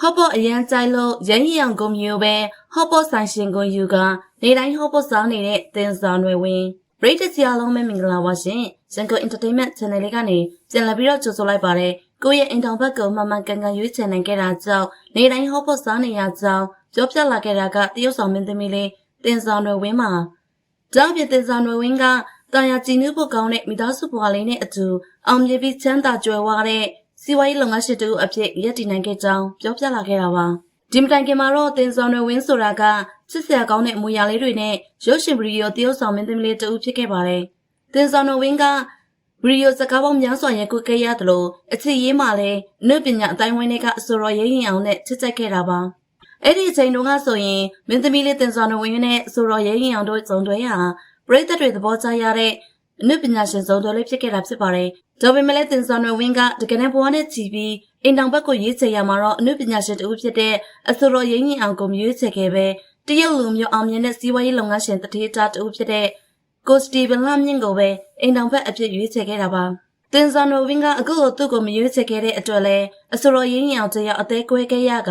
ဟော့ပေါ့အရန်ကြိုက်လို့ရင်းရောင်ကုန်မျိုးပဲဟော့ပေါ့ဆိုင်ရှင်ကိုယူကနေတိုင်းဟော့ပေါ့စားနေတဲ့တင်စားနွယ်ဝင်ပရိသတ်ကြီးအားလုံးပဲမင်္ဂလာပါရှင်ရန်ကုန် entertainment channel လေးကနေပြန်လည်ပြီးတော့ကြိုဆိုလိုက်ပါတယ်ကိုယ့်ရဲ့အိမ်တော်ဘက်ကမှန်မှန်ကန်ကန်ရွေးချယ်နိုင်ခဲ့တာကြောင့်နေတိုင်းဟော့ပေါ့စားနေရကြောင်းပြောပြလာခဲ့တာကတရုတ်ဆောင်မင်းသမီးလေးတင်စားနွယ်ဝင်မှာကြောင့်ပြတင်စားနွယ်ဝင်ကတာယာကြည်နူးဖို့ကောင်းတဲ့မိသားစုဘဝလေးနဲ့အတူအောင်မြင်ပြီးချမ်းသာကြွယ်ဝတဲ့ စီဝါရေးလုပ်ငန်းရှင်တူအဖြစ်ရပ်တည်နိုင်ခဲ့ကြောင်းပြောပြလာခဲ့တာပါဒီမတိုင်ခင်မှာတော့တင်ဆောင်နွယ်ဝင်ဆိုတာကချစ်စရာကောင်းတဲ့အမူအရာလေးတွေနဲ့ရုပ်ရှင်ဗီဒီယိုတရုတ်ဆောင်မင်းသမီးလေးတူဖြစ်ခဲ့ပါတယ်တင်ဆောင်နွယ်ဝင်ကဗီဒီယိုစကားပေါင်းများစွာရိုက်ကူးခဲ့ရတယ်လို့အချစ်ရေးမှလည်းအနုပညာအတိုင်းဝိုင်းတွေကအဆိုတော်ရဲရင်အောင်နဲ့ချစ်ကြိုက်ခဲ့တာပါအဲ့ဒီအချိန်တုန်းကဆိုရင်မင်းသမီးလေးတင်ဆောင်နွယ်ဝင်နဲ့အဆိုတော်ရဲရင်အောင်တို့စုံတွဲဟာပရိသတ်တွေသဘောကျရတဲ့ အနုပညာရှင်စုံတွဲလေးဖြစ်ခဲ့တာဖြစ်ပါတယ်ဒါပေမဲ့လည်းတင်ဆောင်နွယ်ဝင်ကတကယ်နဲ့ဘဝနဲ့ချီပြီးအိမ်တောင်ဘက်ကိုရွေးချယ်ရမှာတော့အနုပညာရှင်တူဖြစ်တဲ့အဆိုတော်ရဲရင်အောင်ကိုရွေးချယ်ခဲ့ပဲတရုတ်လူမျိုးအောင်မြင်တဲ့စီးပွားရေးလုပ်ငန်းရှင်တထေးတာတူဖြစ်တဲ့ကိုစတီဗန်လာမြင့်ကိုပဲအိမ်တောင်ဘက်အဖြစ်ရွေးချယ်ခဲ့တာပါ။တင်ဇာနိုဝင်းကအခုလိုသူ့ကိုမရွေးချယ်ခဲ့တဲ့အတွက်လဲအဆိုတော်ရင်းရင်အောင်တယောက်အသေးကွဲခဲ့ရက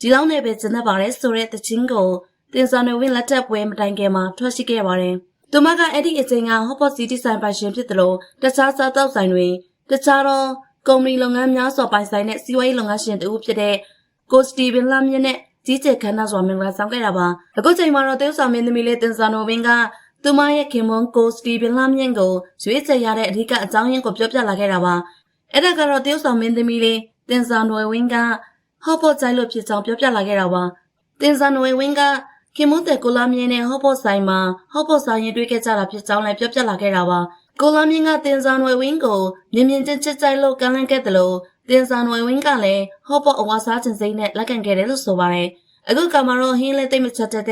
ဒီလောက်နဲ့ပဲကျန်တတ်ပါလေဆိုတဲ့တခြင်းကိုတင်ဇာနိုဝင်းလက်ထပ်ပွဲမတိုင်ခင်မှာထွက်ရှိခဲ့ပါတယ်။ သူမကအဲ့ဒီအချိန်ကဟော့ပေါ့စီတီဆိုင်ပိုင်ရှင်ဖြစ်တယ်လို့တခြားစားတောက်ဆိုင်တွေတခြားတော့ကုမ္ပဏီလုပ်ငန်းများစွာပိုင်ဆိုင်တဲ့စီးပွားရေးလုပ်ငန်းရှင်တူဖြစ်တဲ့ကိုစတီဗန်လာမြင့်နဲ့ကြီးကျယ်ခမ်းနားစွာမင်္ဂလာဆောင်ခဲ့တာပါ။အခုချိန်မှာတော့တေးဆောင်မင်းသမီးလေးတင်ဇာနိုဝင်းကသူမရဲ့ခင်မွန်ကိုစတီဗင်လာမြင့်ကိုရွေးချယ်ရတဲ့အဓိကအကြောင်းရင်းကိုပြောပြလာခဲ့တာပါအဲ့ဒါကတော့တရုတ်ဆောင်မင်းသမီးလေးတင်ဆာနွယ်ဝင်းကဟော့ပေါ့ကြိုက်လို့ဖြစ်ကြောင်းပြောပြလာခဲ့တာပါတင်ဆာနွယ်ဝင်းက ခင်မွန်တဲ့ကိုလာမြင့်နဲ့ဟော့ပေါ့ဆိုင်မှာဟော့ပေါ့ဆိုင်ရင်တွေ့ခဲ့ကြတာဖြစ်ကြောင်းလည်းပြောပြလာခဲ့တာပါကိုလာမြင့်ကတင်ဆာနွယ်ဝင်းကိုမြင်မြင်ချင်းချစ်ကြိုက်လို့ကမ်းလှမ်းခဲ့တယ်လို့တင်ဆာနွယ်ဝင်းကလည်းဟော့ပေါ့အဝါစားခြင်းစိမ့်နဲ့လက်ခံခဲ့တယ်လို့ဆိုပါတယ်အခုကမှတော့ဟင်းလေးတိတ်မချက်တဲ့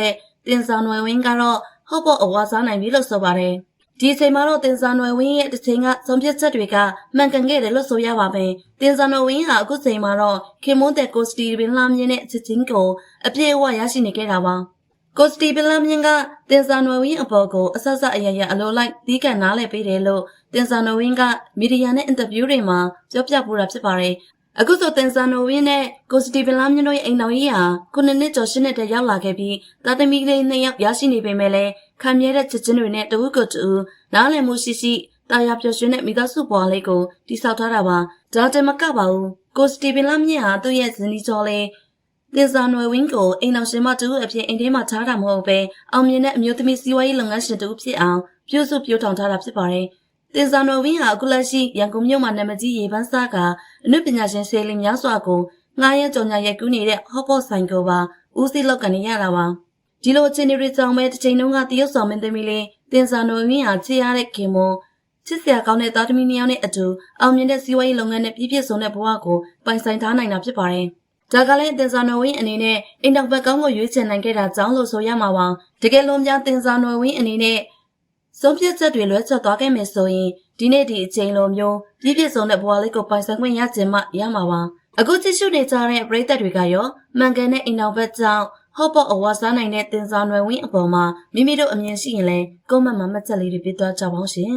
တင်ဆာနွယ်ဝင်းကတော့ဟော့ပေါ့အဝါစားနိုင်ပြီလို့ဆိုပါတယ်။ဒီအချိန်မှာတော့တင်စာနွယ်ဝင်းရဲ့တစ်ချိန်ကဆုံးဖြတ်ချက်တွေကမှန်ကန်ခဲ့တယ်လို့ဆိုရပါမယ်။တင်စာနွယ်ဝင်းဟာအခုချိန်မှာတော့ခင်မွန်းတဲ့ကိုစတီဗင်လာမြင့်နဲ့ချစ်ချင်းကိုအပြည့်အဝရရှိနေခဲ့တာပါ။ ကိုစတီဗင်လာမြင့်ကတင်စာနွယ်ဝင်းအပေါ်ကိုအဆက်ဆက်အရရအလိုလိုက်သီးကံနားလည်ပေးတယ်လို့တင်စာနွယ်ဝင်းကမီဒီယာနဲ့အင်တာဗျူးတွေမှာပြောပြပူတာဖြစ်ပါတယ်။အခုဆိုတင်ဆာနိုဝင်းနဲ့ကိုစတီဗင်လာမြင့်တို့ရဲ့အိမ်တော်ကြီးဟာခုနှစ်နှစ်ကျော်ရှစ်နှစ်တည်းရောက်လာခဲ့ပြီးတာသမီကလေးနှစ်ယောက်ရရှိနေပေမဲ့လည်းခံမြဲတဲ့ချစ်ချင်းတွေနဲ့တဝုကိုတူနားလည်မှုရှိရှိတာယာပျော်ရွှင်တဲ့မိသားစုဘဝလေးကိုတည်ဆောက်ထားတာပါဒါတမကပါဘူးကိုစတီဗင်လာမြင့်ဟာသူ့ရဲ့ဇနီးကျော်လေး တင်စာနွယ်ဝင်းကိုအိမ်တော်ရှင်မတူအဖြစ်အိမ်ထဲမှာထားတာမဟုတ်ပဲအောင်မြင်တဲ့အမျိုးသမီးစီးပွားရေးလုပ်ငန်းရှင်တူဖြစ်အောင်ပြုစုပြောထောင်ထားတာဖြစ်ပါတယ်တင်စာနော်ဝင်းဟာအခုလက်ရှိရန်ကုန်မြို့မှာနာမည်ကြီးရေပန်းစားကအနုပညာရှင်ဆယ်လီများစွာကိုငှားရမ်းကြော်ညာရိုက်ကူးနေတဲ့ဟော့ပေါ့ဆိုင်ကိုပါဦးစီးလောက်ကနေရတာပါဒီလိုအခြေအနေတွေကြောင့်ပဲတစ်ချိန်လုံးကတရုတ်ဆောင်မင်းသမီးလေးတင်စာနော်ဝင်းဟာချစ်ရတဲ့ခင်မွန်ချစ်စရာကောင်းတဲ့သားသမီးနှစ်ယောက်နဲ့အတူအောင်မြင်တဲ့စီးပွားရေးလုပ်ငန်းနဲ့ပြည့်ပြည့်စုံတဲ့ဘဝကိုပိုင်ဆိုင်ထားနိုင်တာဖြစ်ပါတယ် ဒါကလည်းတင်စာနော်ဝင်းအနေနဲ့အိမ်တော်ဘက်ကောင်းကိုရွေးချယ်နိုင်ခဲ့တာကြောင့်လို့ဆိုရမှာပါတကယ်လုံးများတင်စာနော်ဝင်းအနေနဲ့ဆုံးဖြတ်ချက်တွေလွဲချော်သွားခဲ့မယ်ဆိုရင်ဒီနေ့ဒီအချိန်လိုမျိုးပြည့်ပြည့်စုံတဲ့ဘဝလေးကိုပိုင်ဆိုင်ခွင့်ရခြင်းမှရမှာပါအခုကြည့်ရှုနေကြတဲ့ပရိသတ်တွေကရောမှန်ကန်တဲ့အိမ်တော်ဘက်ကြောင့်ဟော့ပေါ့အဝါစားနိုင်တဲ့တင်စားနွယ်ဝင်းအပေါ်မှာမိမိတို့အမြင်ရှိရင်လဲကွန်မန့်မှာမှတ်ချက်လေးတွေပြသွားကြပါဦးရှင်